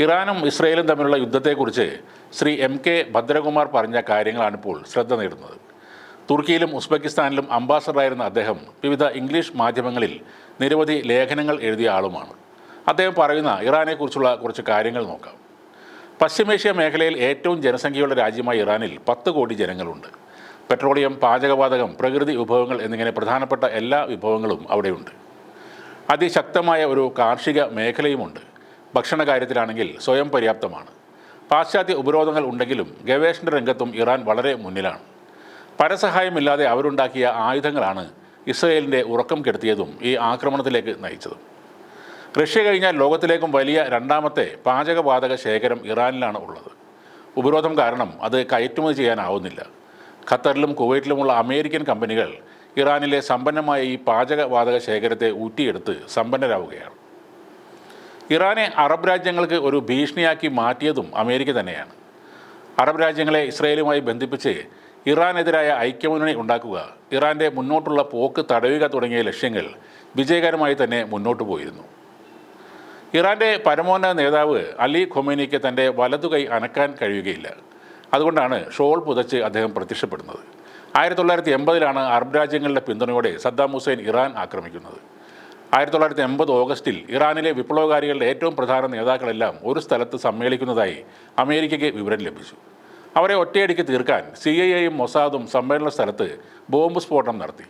ഇറാനും ഇസ്രയേലും തമ്മിലുള്ള യുദ്ധത്തെക്കുറിച്ച് ശ്രീ എം കെ ഭദ്രകുമാർ പറഞ്ഞ കാര്യങ്ങളാണ് ഇപ്പോൾ ശ്രദ്ധ നേടുന്നത്. തുർക്കിയിലും ഉസ്ബെക്കിസ്ഥാനിലും അംബാസഡറായിരുന്ന അദ്ദേഹം വിവിധ ഇംഗ്ലീഷ് മാധ്യമങ്ങളിൽ നിരവധി ലേഖനങ്ങൾ എഴുതിയ ആളുമാണ്. അദ്ദേഹം പറയുന്ന ഇറാനെക്കുറിച്ചുള്ള കുറച്ച് കാര്യങ്ങൾ നോക്കാം. പശ്ചിമേഷ്യ മേഖലയിൽ ഏറ്റവും ജനസംഖ്യയുള്ള രാജ്യമായ ഇറാനിൽ പത്ത് കോടി ജനങ്ങളുണ്ട്. പെട്രോളിയം പാചകവാതകം പ്രകൃതി വിഭവങ്ങൾ എന്നിങ്ങനെ പ്രധാനപ്പെട്ട എല്ലാ വിഭവങ്ങളും അവിടെയുണ്ട്. അതിശക്തമായ ഒരു കാർഷിക മേഖലയുമുണ്ട്. ഭക്ഷണ കാര്യത്തിലാണെങ്കിൽ സ്വയം പര്യാപ്തമാണ്. പാശ്ചാത്യ ഉപരോധങ്ങൾ ഉണ്ടെങ്കിലും ഗവേഷണ രംഗത്തും ഇറാൻ വളരെ മുന്നിലാണ്. പരസഹായമില്ലാതെ അവരുണ്ടാക്കിയ ആയുധങ്ങളാണ് ഇസ്രയേലിന്റെ ഉറക്കം കെടുത്തിയതും ഈ ആക്രമണത്തിലേക്ക് നയിച്ചതും. റഷ്യ കഴിഞ്ഞാൽ ലോകത്തിലേക്കും വലിയ രണ്ടാമത്തെ പാചകവാതക ശേഖരം ഇറാനിലാണ് ഉള്ളത്. ഉപരോധം കാരണം അത് കയറ്റുമതി ചെയ്യാനാവുന്നില്ല. ഖത്തറിലും കുവൈറ്റിലുമുള്ള അമേരിക്കൻ കമ്പനികൾ ഇറാനിലെ സമ്പന്നമായ ഈ പാചകവാതക ശേഖരത്തെ ഊറ്റിയെടുത്ത് സമ്പന്നരാവുകയാണ്. ഇറാനെ അറബ് രാജ്യങ്ങൾക്ക് ഒരു ഭീഷണിയാക്കി മാറ്റിയതും അമേരിക്ക തന്നെയാണ്. അറബ് രാജ്യങ്ങളെ ഇസ്രയേലുമായി ബന്ധിപ്പിച്ച് ഇറാനെതിരായ ഐക്യമുന്നണി ഉണ്ടാക്കുക ഇറാന്റെ മുന്നോട്ടുള്ള പോക്ക് തടയുക തുടങ്ങിയ ലക്ഷ്യങ്ങൾ വിജയകരമായി തന്നെ മുന്നോട്ട് പോയിരുന്നു. ഇറാന്റെ പരമോന്നത നേതാവ് അലി ഖൊമേനിക്ക് തന്റെ വലതുകൈ അനക്കാൻ കഴിയുകയില്ല. അതുകൊണ്ടാണ് ഷോൾ പുതച്ച് അദ്ദേഹം പ്രത്യക്ഷപ്പെടുന്നത്. ആയിരത്തി തൊള്ളായിരത്തി എൺപതിലാണ് അറബ് രാജ്യങ്ങളുടെ പിന്തുണയോടെ സദ്ദാം ഹുസൈൻ ഇറാൻ ആക്രമിക്കുന്നത്. ആയിരത്തി തൊള്ളായിരത്തി എൺപത് ഓഗസ്റ്റിൽ ഇറാനിലെ വിപ്ലവകാരികളുടെ ഏറ്റവും പ്രധാന നേതാക്കളെല്ലാം ഒരു സ്ഥലത്ത് സമ്മേളിക്കുന്നതായി അമേരിക്കയ്ക്ക് വിവരം ലഭിച്ചു. അവരെ ഒറ്റയടിക്ക് തീർക്കാൻ സി ഐ എയും മൊസാദും സമ്മേളന സ്ഥലത്ത് ബോംബ് സ്ഫോടനം നടത്തി.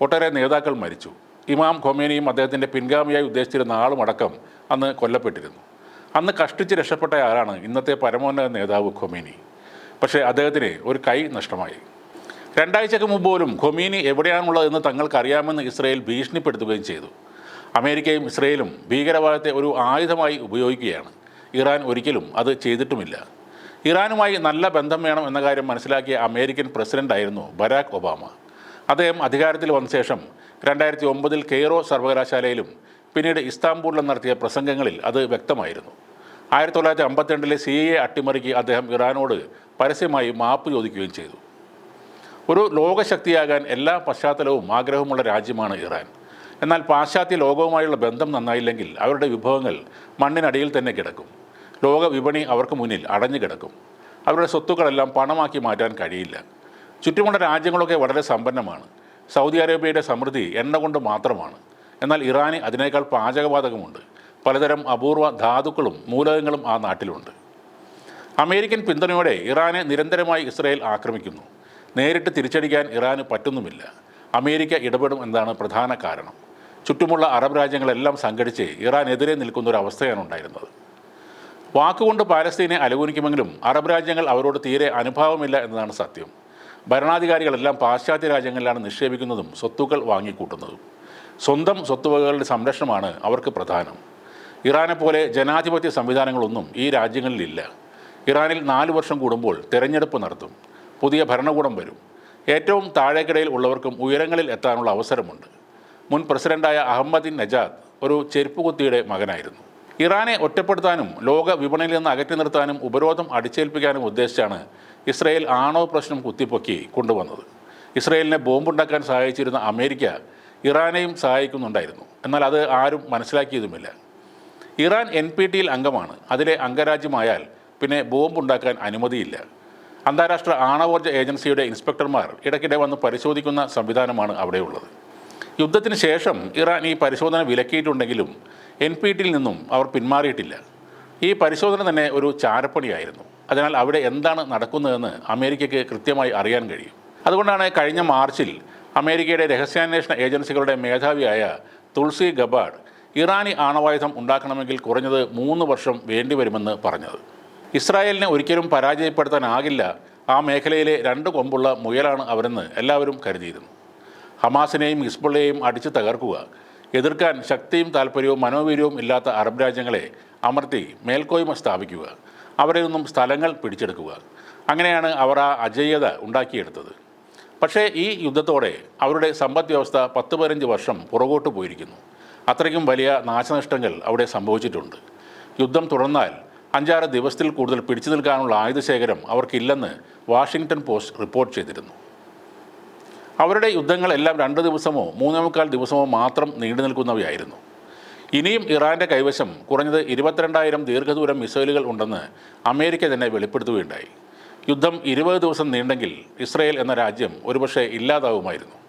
ഒട്ടേറെ നേതാക്കൾ മരിച്ചു. ഇമാം ഖൊമേനിയും അദ്ദേഹത്തിന്റെ പിൻഗാമിയായി ഉദ്ദേശിച്ചിരുന്ന ആളുമടക്കം അന്ന് കൊല്ലപ്പെട്ടിരുന്നു. അന്ന് കഷ്ടിച്ച് രക്ഷപ്പെട്ട ആളാണ് ഇന്നത്തെ പരമോന്നത നേതാവ് ഖൊമേനി. പക്ഷേ അദ്ദേഹത്തിന് ഒരു കൈ നഷ്ടമായി. രണ്ടാഴ്ചക്ക് മുമ്പ് പോലും ഖൊമീനി എവിടെയാണുള്ളതെന്ന് തങ്ങൾക്കറിയാമെന്ന് ഇസ്രയേൽ ഭീഷണിപ്പെടുത്തുകയും ചെയ്തു. അമേരിക്കയും ഇസ്രയേലും ഭീകരവാദത്തെ ഒരു ആയുധമായി ഉപയോഗിക്കുകയാണ്. ഇറാൻ ഒരിക്കലും അത് ചെയ്തിട്ടുമില്ല. ഇറാനുമായി നല്ല ബന്ധം വേണം എന്ന കാര്യം മനസ്സിലാക്കിയ അമേരിക്കൻ പ്രസിഡന്റായിരുന്നു ബരാക് ഒബാമ. അദ്ദേഹം അധികാരത്തിൽ വന്ന ശേഷം രണ്ടായിരത്തി ഒമ്പതിൽ കെയ്റോ സർവകലാശാലയിലും പിന്നീട് ഇസ്താംബൂളിലും നടത്തിയ പ്രസംഗങ്ങളിൽ അത് വ്യക്തമായിരുന്നു. ആയിരത്തി തൊള്ളായിരത്തി അമ്പത്തിരണ്ടിലെ സി എ അട്ടിമറിക്ക് അദ്ദേഹം ഇറാനോട് പരസ്യമായി മാപ്പ് ചോദിക്കുകയും ചെയ്തു. ഒരു ലോകശക്തിയാകാൻ എല്ലാ പശ്ചാത്തലവും ആഗ്രഹമുള്ള രാജ്യമാണ് ഇറാൻ. എന്നാൽ പാശ്ചാത്യ ലോകവുമായുള്ള ബന്ധം നന്നായില്ലെങ്കിൽ അവരുടെ വിഭവങ്ങൾ മണ്ണിനടിയിൽ തന്നെ കിടക്കും. ലോക വിപണി അവർക്ക് മുന്നിൽ അടഞ്ഞു കിടക്കും. അവരുടെ സ്വത്തുക്കളെല്ലാം പണമാക്കി മാറ്റാൻ കഴിയില്ല. ചുറ്റുമുള്ള രാജ്യങ്ങളൊക്കെ വളരെ സമ്പന്നമാണ്. സൗദി അറേബ്യയുടെ സമൃദ്ധി എണ്ണ കൊണ്ട് മാത്രമാണ്. എന്നാൽ ഇറാന് അതിനേക്കാൾ പാചകവാതകമുണ്ട്. പലതരം അപൂർവ ധാതുക്കളും മൂലകങ്ങളും ആ നാട്ടിലുണ്ട്. അമേരിക്കൻ പിന്തുണയോടെ ഇറാനെ നിരന്തരമായി ഇസ്രായേൽ ആക്രമിക്കുന്നു. നേരിട്ട് തിരിച്ചടിക്കാൻ ഇറാന് പറ്റുന്നുമില്ല. അമേരിക്ക ഇടപെടും എന്നതാണ് പ്രധാന കാരണം. ചുറ്റുമുള്ള അറബ് രാജ്യങ്ങളെല്ലാം സംഘടിച്ച് ഇറാനെതിരെ നിൽക്കുന്ന ഒരു അവസ്ഥയാണ് ഉണ്ടായിരുന്നത്. വാക്കുകൊണ്ട് പാലസ്തീനെ അനുകൂലിക്കുമെങ്കിലും അറബ് രാജ്യങ്ങൾ അവരോട് തീരെ അനുഭാവമില്ല എന്നതാണ് സത്യം. ഭരണാധികാരികളെല്ലാം പാശ്ചാത്യ രാജ്യങ്ങളിലാണ് നിക്ഷേപിക്കുന്നതും സ്വത്തുക്കൾ വാങ്ങിക്കൂട്ടുന്നതും. സ്വന്തം സ്വത്തുവകകളുടെ സംരക്ഷണമാണ് അവർക്ക് പ്രധാനം. ഇറാനെ പോലെ ജനാധിപത്യ സംവിധാനങ്ങളൊന്നും ഈ രാജ്യങ്ങളിലില്ല. ഇറാനിൽ നാല് വർഷം കൂടുമ്പോൾ തെരഞ്ഞെടുപ്പ് നടത്തും. പുതിയ ഭരണകൂടം വരും. ഏറ്റവും താഴേക്കിടയിൽ ഉള്ളവർക്കും ഉയരങ്ങളിൽ എത്താനുള്ള അവസരമുണ്ട്. മുൻ പ്രസിഡന്റായ അഹമ്മദിൻ നജാദ് ഒരു ചെരുപ്പുകുത്തിയുടെ മകനായിരുന്നു. ഇറാനെ ഒറ്റപ്പെടുത്താനും ലോക വിപണിയിൽ നിന്ന് അകറ്റി നിർത്താനും ഉപരോധം അടിച്ചേൽപ്പിക്കാനും ഉദ്ദേശിച്ചാണ് ഇസ്രയേൽ ആണവ പ്രശ്നം കുത്തിപ്പൊക്കി കൊണ്ടുവന്നത്. ഇസ്രയേലിനെ ബോംബുണ്ടാക്കാൻ സഹായിച്ചിരുന്ന അമേരിക്ക ഇറാനെയും സഹായിക്കുന്നുണ്ടായിരുന്നു. എന്നാൽ അത് ആരും മനസ്സിലാക്കിയതുമില്ല. ഇറാൻ എൻ പി ടിയിൽ അംഗമാണ്. അതിലെ അംഗരാജ്യമായാൽ പിന്നെ ബോംബുണ്ടാക്കാൻ അനുമതിയില്ല. അന്താരാഷ്ട്ര ആണവോർജ ഏജൻസിയുടെ ഇൻസ്പെക്ടർമാർ ഇടയ്ക്കിടെ വന്ന് പരിശോധിക്കുന്ന സംവിധാനമാണ് അവിടെയുള്ളത്. യുദ്ധത്തിന് ശേഷം ഇറാൻ ഈ പരിശോധന വിലക്കിയിട്ടുണ്ടെങ്കിലും എൻ പി ടിയിൽ നിന്നും അവർ പിന്മാറിയിട്ടില്ല. ഈ പരിശോധന തന്നെ ഒരു ചാരപ്പണിയായിരുന്നു. അതിനാൽ അവിടെ എന്താണ് നടക്കുന്നതെന്ന് അമേരിക്കയ്ക്ക് കൃത്യമായി അറിയാൻ കഴിയും. അതുകൊണ്ടാണ് കഴിഞ്ഞ മാർച്ചിൽ അമേരിക്കയുടെ രഹസ്യാന്വേഷണ ഏജൻസികളുടെ മേധാവിയായ തുൾസി ഗബാഡ് ഇറാനി ആണവായുധം ഉണ്ടാക്കണമെങ്കിൽ കുറഞ്ഞത് മൂന്ന് വർഷം വേണ്ടിവരുമെന്ന് പറഞ്ഞത്. ഇസ്രായേലിനെ ഒരിക്കലും പരാജയപ്പെടുത്താനാകില്ല. ആ മേഖലയിലെ രണ്ട് കൊമ്പുള്ള മുയലാണ് അവരെന്ന് എല്ലാവരും കരുതിയിരുന്നു. ഹമാസിനെയും ഹിസ്ബുള്ളയെയും അടിച്ചു തകർക്കുക. എതിർക്കാൻ ശക്തിയും താല്പര്യവും മനോവീര്യവും ഇല്ലാത്ത അറബ് രാജ്യങ്ങളെ അമർത്തി മേൽക്കോയ്മ സ്ഥാപിക്കുക. അവരിൽ നിന്നും സ്ഥലങ്ങൾ പിടിച്ചെടുക്കുക. അങ്ങനെയാണ് അവർ ആ അജയ്യത ഉണ്ടാക്കിയെടുത്തത്. പക്ഷേ ഈ യുദ്ധത്തോടെ അവരുടെ സമ്പദ് വ്യവസ്ഥ പത്ത് പതിനഞ്ച് വർഷം പുറകോട്ട് പോയിരിക്കുന്നു. അത്രയ്ക്കും വലിയ നാശനഷ്ടങ്ങൾ അവിടെ സംഭവിച്ചിട്ടുണ്ട്. യുദ്ധം തുടർന്നാൽ അഞ്ചാറ് ദിവസത്തിൽ കൂടുതൽ പിടിച്ചു നിൽക്കാനുള്ള ആയുധശേഖരം അവർക്കില്ലെന്ന് വാഷിങ്ടൺ പോസ്റ്റ് റിപ്പോർട്ട് ചെയ്തിരുന്നു. അവരുടെ യുദ്ധങ്ങളെല്ലാം രണ്ട് ദിവസമോ മൂന്നേ മുക്കാൽ ദിവസമോ മാത്രം നീണ്ടു നിൽക്കുന്നവയായിരുന്നു. ഇനിയും ഇറാന്റെ കൈവശം കുറഞ്ഞത് ഇരുപത്തിരണ്ടായിരം ദീർഘദൂരം മിസൈലുകൾ ഉണ്ടെന്ന് അമേരിക്ക തന്നെ വെളിപ്പെടുത്തുകയുണ്ടായി. യുദ്ധം ഇരുപത് ദിവസം നീണ്ടെങ്കിൽ ഇസ്രയേൽ എന്ന രാജ്യം ഒരുപക്ഷെ ഇല്ലാതാവുമായിരുന്നു.